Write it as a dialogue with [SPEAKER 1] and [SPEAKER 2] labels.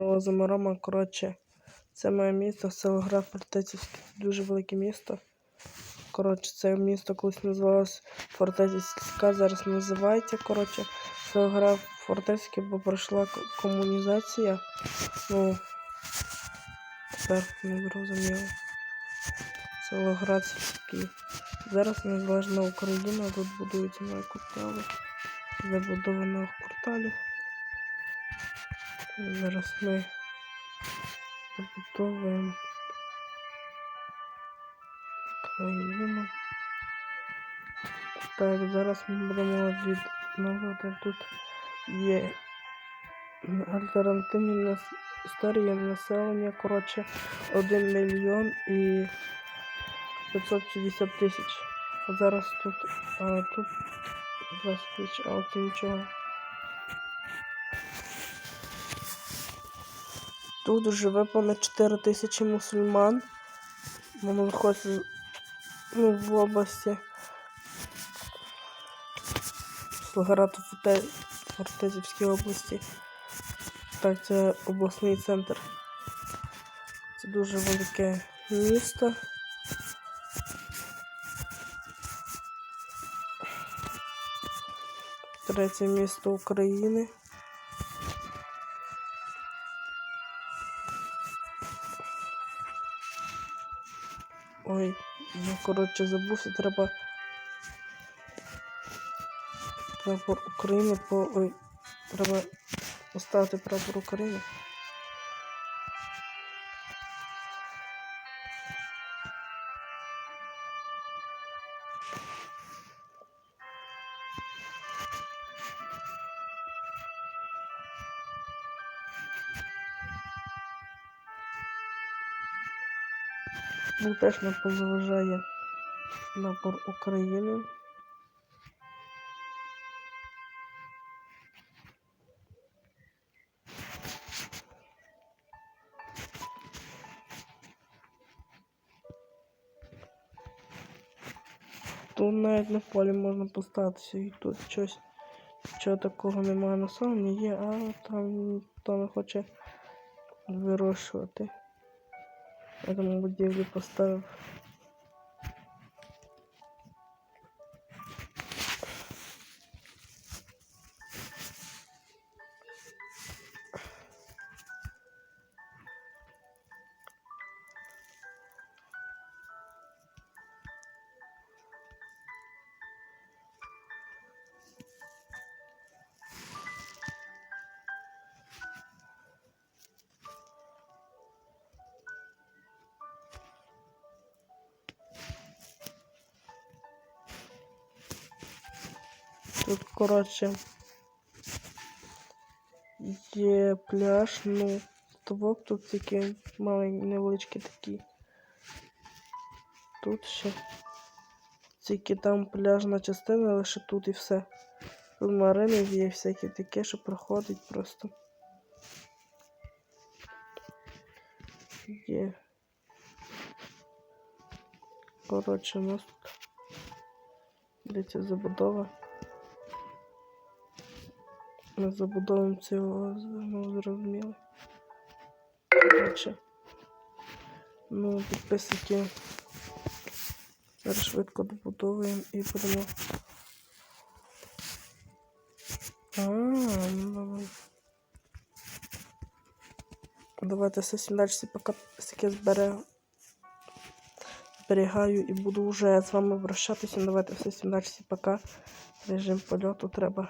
[SPEAKER 1] Заморома, коротше, це моє місто, Селоград Фортецівське, дуже велике місто. Коротше, це місто колись називалось Фортеця сільська, зараз називається, коротше, Селоград Фортецьке, бо пройшла комунізація. Ну, тепер не зрозуміло. Селоград сільський. Зараз незалежна Україна, тут будуються нові квартали. Забудова нових кварталів. Зараз ми забудовуємо країну. Так, зараз ми будемо відновити. Тут є альтернативні історії населення, коротше, 1 мільйон і 560 тисяч. А зараз тут, а тут 20 тисяч, а це нічого. Тут живе понад 4 тисячі мусульман. Воно виходить ну, в області. Слугарату в Артезівській області. Так, це обласний центр. Це дуже велике місто. Третє місто України. Ой, я коротше забувся, треба. Прапор України по. Ой, треба поставити прапор України. Ну, теж не поважає набор України. Тут навіть на полі можна поставитися і тут щось чого такого немає населення є, а там ніхто не хоче вирощувати. Я тому будівлю поставив. Тут, коротше, є пляж, ну, ставок тут тільки маленький, невеличкий такий. Тут ще тільки там пляжна частина, лише тут і все. Тут марини є всякі таке, що проходить просто. Є. Коротше, у нас тут. Дивіться, забудова. Ми забудовуємо цього, ну, зрозуміло. Коротше. Ну, підписники. Зараз швидко добудовуємо і будемо. А, ну. Давайте все далі поки збере. Зберігаю і буду вже з вами обращатися. Давайте все далі пока. Режим польоту треба.